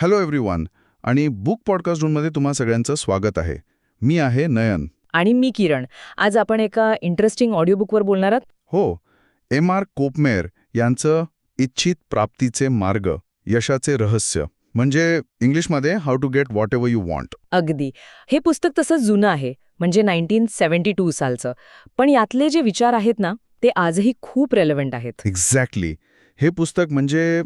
Hello everyone आणि book podcast रूममध्ये तुम्हा सगळ्यांचं स्वागत आहे. मी आहे नयन. आणि मी किरण. आज आपण एका इंटरेस्टिंग ऑडिओबुकवर बोलणार आहात. हो. एम आर कोपमेर यांचं इच्छित प्राप्तीचे मार्ग यशाचे रहस्य. म्हणजे इंग्लिशमध्ये how to get whatever you want अगदी. हे पुस्तक तसं जुनं आहे. म्हणजे नाईन्टीन सेव्हन्टी टू सालचं. पण यातले जे विचार आहेत ना ते आजही खूप रेलेव्हंट आहेत. एक्झॅक्टली हे पुस्तक म्हणजे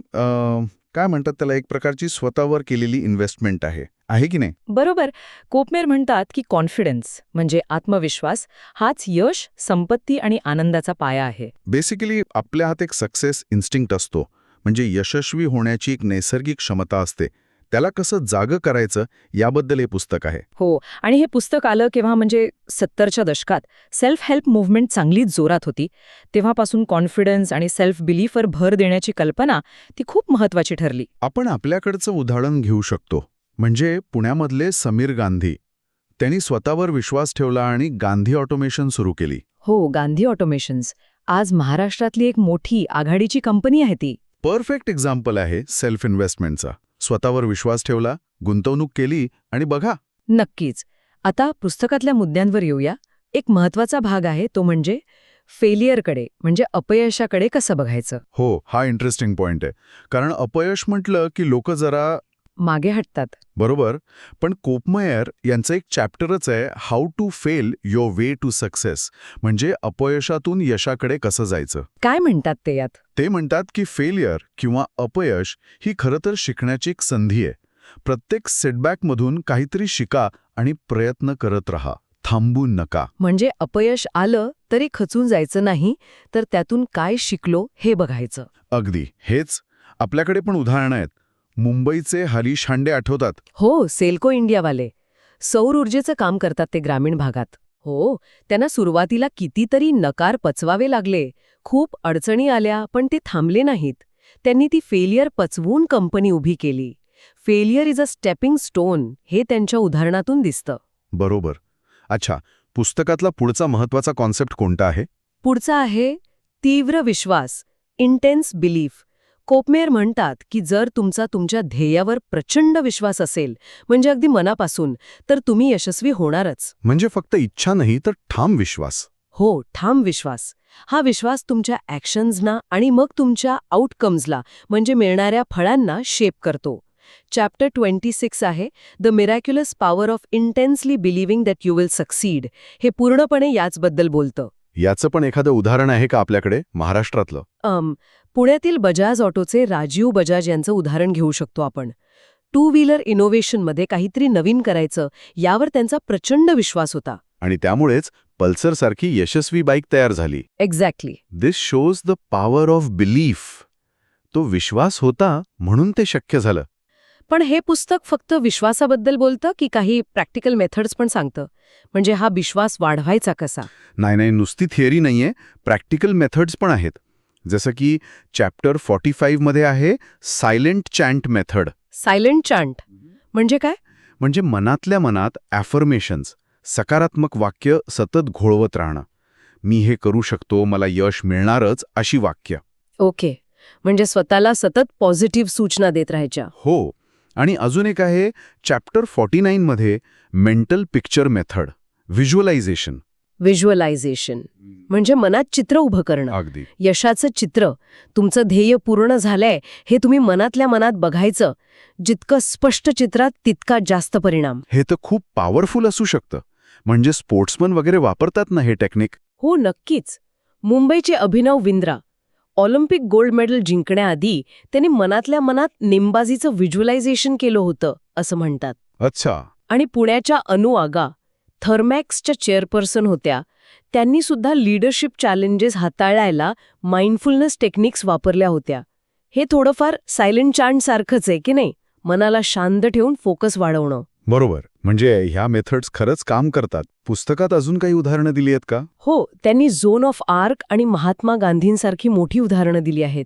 काय म्हणतात त्याला? एक प्रकारची स्वतःवर केलेली इन्व्हेस्टमेंट आहे. आहे की नाही? बरोबर. कोपमेर म्हणतात की कॉन्फिडन्स म्हणजे आत्मविश्वास हाच यश संपत्ती आणि आनंदाचा पाया आहे. बेसिकली आपल्या हात एक सक्सेस इन्स्टिंक्ट असतो. म्हणजे यशस्वी होण्याची एक नैसर्गिक क्षमता असते. त्याला कसं जागं करायचं याबद्दल हे पुस्तक आहे. हो आणि हे पुस्तक आलं केव्हा म्हणजे सत्तरच्या दशकात. सेल्फ हेल्प मुव्हमेंट चांगलीच जोरात होती. तेव्हापासून कॉन्फिडन्स आणि सेल्फ बिलीफवर भर देण्याची कल्पना ती खूप महत्वाची ठरली. आपण आपल्याकडचं उदाहरण घेऊ शकतो. म्हणजे पुण्यामधले समीर गांधी. त्यांनी स्वतःवर विश्वास ठेवला आणि गांधी ऑटोमेशन सुरू केली. हो गांधी ऑटोमेशन्स. आज महाराष्ट्रातली एक मोठी आघाडीची कंपनी आहे ती. परफेक्ट एक्झाम्पल आहे सेल्फ इन्व्हेस्टमेंटचा. स्वतःवर विश्वास ठेवला गुंतवणूक केली आणि बघा. नक्कीच. आता पुस्तकातल्या मुद्द्यांवर येऊया. एक महत्त्वाचा भाग आहे तो म्हणजे फेलियरकडे म्हणजे अपयशाकडे कसं बघायचं? हो हा इंटरेस्टिंग पॉइंट आहे. कारण अपयश म्हटलं की लोक जरा मागे हटतात. बरोबर. पण कोपमयर यांचं एक चॅप्टरच आहे how to fail your way to success. म्हणजे अपयशातून यशाकडे कसं जायचं? काय म्हणतात ते यात? ते म्हणतात की फेलियर किंवा अपयश ही खरं तर शिकण्याची एक संधी आहे. प्रत्येक सेटबॅकमधून काहीतरी शिका आणि प्रयत्न करत राहा. थांबू नका. म्हणजे अपयश आलं तरी खचून जायचं नाही तर त्यातून काय शिकलो हे बघायचं. अगदी. हेच आपल्याकडे पण उदाहरणं आहेत. मुंबईचे हरीश हांडे आठवतात. हो सेल्को इंडियावाले. सौर ऊर्जेचं काम करतात ते ग्रामीण भागात. हो त्यांना सुरुवातीला कितीतरी नकार पचवावे लागले. खूप अडचणी आल्या पण ते थांबले नाहीत. त्यांनी ती फेलियर पचवून कंपनी उभी केली. Failure is a stepping stone हे त्यांच्या उदाहरणातून दिसतं. बरोबर. अच्छा पुस्तकातला पुढचा महत्त्वाचा कॉन्सेप्ट कोणता आहे? पुढचा आहे तीव्र विश्वास इंटेन्स बिलीफ कोपमेर म्हणतात की जर तुमचा तुमच्या ध्येयावर प्रचंड विश्वास असेल म्हणजे अगदी मनापासून तर तुम्ही यशस्वी होणारच. म्हणजे फक्त इच्छा नाही तर ठाम विश्वास. हो ठाम विश्वास. हा विश्वास तुमच्या ॲक्शन्सना आणि मग तुमच्या आउटकम्सला म्हणजे मिळणाऱ्या फळांना शेप करतो. चॅप्टर ट्वेंटी सिक्स आहे the miraculous power of intensely believing that you will succeed हे पूर्णपणे याचबद्दल बोलतं. याचं पण एखादं उदाहरण आहे का आपल्याकडे महाराष्ट्रातलं? पुण्यातील बजाज ऑटोचे राजीव बजाज यांचं उदाहरण घेऊ शकतो आपण. टू व्हीलर इनोव्हेशनमध्ये काहीतरी नवीन करायचं यावर त्यांचा प्रचंड विश्वास होता. आणि त्यामुळेच पल्सरसारखी यशस्वी बाईक तयार झाली. Exactly this shows the power of belief तो विश्वास होता म्हणून ते शक्य झालं. पण हे पुस्तक फक्त विश्वासाबद्दल बोलतं की काही प्रॅक्टिकल मेथड्स पण सांगतं? म्हणजे हा विश्वास वाढवायचा कसा? नाही नाही नुसती थिअरी नाहीये. प्रॅक्टिकल मेथड्स पण आहेत. जसं की चॅप्टर फॉर्टी फाईव्हमध्ये आहे silent chant method. Silent chant म्हणजे काय? म्हणजे मनातल्या मनात ॲफर्मेशन्स सकारात्मक वाक्य सतत घोळवत राहणं. मी हे करू शकतो मला यश मिळणारच अशी वाक्य. ओके. म्हणजे स्वतःला सतत पॉझिटिव्ह सूचना देत राहायच्या. हो. आणि अजून एक आहे chapter forty नाईनमध्ये mental picture method visualization visualization म्हणजे मनात चित्र उभं करणं. अगदी. यशाचं चित्र. तुमचं ध्येय पूर्ण झालंय हे तुम्ही मनातल्या मनात बघायचं. जितकं स्पष्ट चित्रात तितका जास्त परिणाम. हे तर खूप पॉवरफुल असू शकतं. म्हणजे स्पोर्ट्समन वगैरे वापरतात ना हे टेक्निक हो नक्कीच. मुंबईचे Abhinav Bindra. Olympic gold medal जिंकण्याआधी त्यांनी मनातल्या मनात नेमबाजीचं व्हिज्युअलायझेशन केलं होतं असं म्हणतात. अच्छा. आणि पुण्याच्या अनु आगा थर्मॅक्सच्या चेअरपर्सन होत्या त्यांनी सुद्धा लीडरशिप चॅलेंजेस हाताळायला माइंडफुलनेस टेक्निक्स वापरल्या होत्या. हे थोडंफार सायलेंट चांड सारखंच आहे की नाही? मनाला शांत ठेवून फोकस वाढवणं. बरोबर. म्हणजे ह्या मेथड्स खरंच काम करतात. पुस्तकात अजून काही उदाहरणं दिली आहेत का? हो त्यांनी झोन ऑफ आर्क आणि महात्मा गांधींसारखी मोठी उदाहरणं दिली आहेत.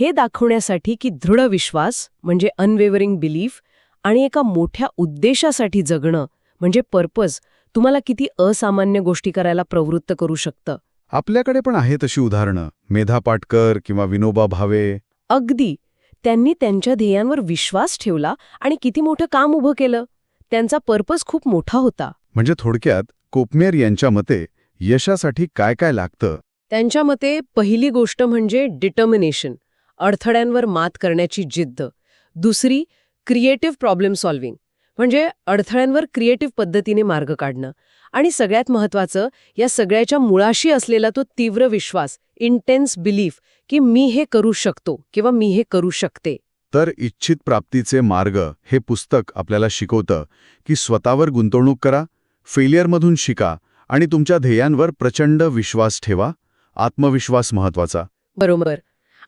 हे दाखवण्यासाठी की दृढ विश्वास म्हणजे अनवेवरिंग बिलीफ आणि एका मोठ्या उद्देशासाठी जगणं म्हणजे पर्पज तुम्हाला किती असामान्य गोष्टी करायला प्रवृत्त करू शकतं. आपल्याकडे पण आहेत अशी उदाहरणं. मेधा पाटकर किंवा विनोबा भावे. अगदी. त्यांनी त्यांच्या ध्येयांवर विश्वास ठेवला आणि किती मोठं काम उभं केलं. त्यांचा पर्पज खूप मोठा होता. म्हणजे थोडक्यात कोपमेर यांच्या मते यशासाठी काय काय लागतं? त्यांच्या मते पहिली गोष्ट म्हणजे डिटर्मिनेशन अडथळ्यांवर मात करण्याची जिद्द. दुसरी क्रिएटिव्ह प्रॉब्लेम सॉल्व्हिंग म्हणजे अडथळ्यांवर क्रिएटिव्ह पद्धतीने मार्ग काढणं. आणि सगळ्यात महत्त्वाचं या सगळ्याच्या मुळाशी असलेला तो तीव्र विश्वास इंटेन्स बिलीफ की मी हे करू शकतो किंवा मी हे करू शकते. तर इच्छित प्राप्तीचे मार्ग हे पुस्तक आपल्याला शिकवतं की स्वतःवर गुंतवणूक करा फेलियरमधून शिका आणि तुमच्या ध्येयांवर प्रचंड विश्वास ठेवा आत्मविश्वास महत्त्वाचा बरोबर.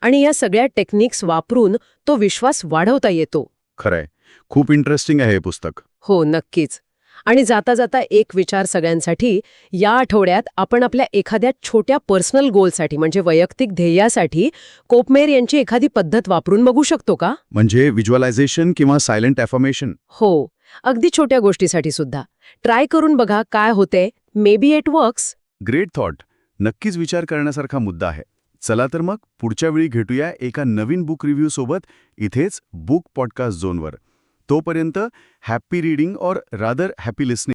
आणि या सगळ्या टेक्निक्स वापरून तो विश्वास वाढवता येतो. खरंय. खूप इंटरेस्टिंग आहे हे पुस्तक. हो नक्कीच. आणि जाता जाता एक विचार सगळ्यांसाठी या आठवड्यात आपण आपल्या एखाद्या छोट्या पर्सनल गोलसाठी म्हणजे वैयक्तिक ध्येयासाठी कोपमेर यांची एखादी पद्धत वापरून बघू शकतो का? म्हणजे व्हिज्युअलायझेशन किंवा सायलेंट ॲफर्मेशन? हो. अगदी छोट्या गोष्टीसाठी सुद्धा. ट्राय करून बघा काय होते. Maybe it works great thought नक्कीच विचार करण्यासारखा मुद्दा आहे. चला तर मग पुढच्या वेळी भेटूया एका नवीन बुक रिव्ह्यू सोबत इथेच बुक पॉडकास्ट झोनवर तोपर्यंत हॅप्पी रीडिंग और रादर हॅपी लिस्निंग.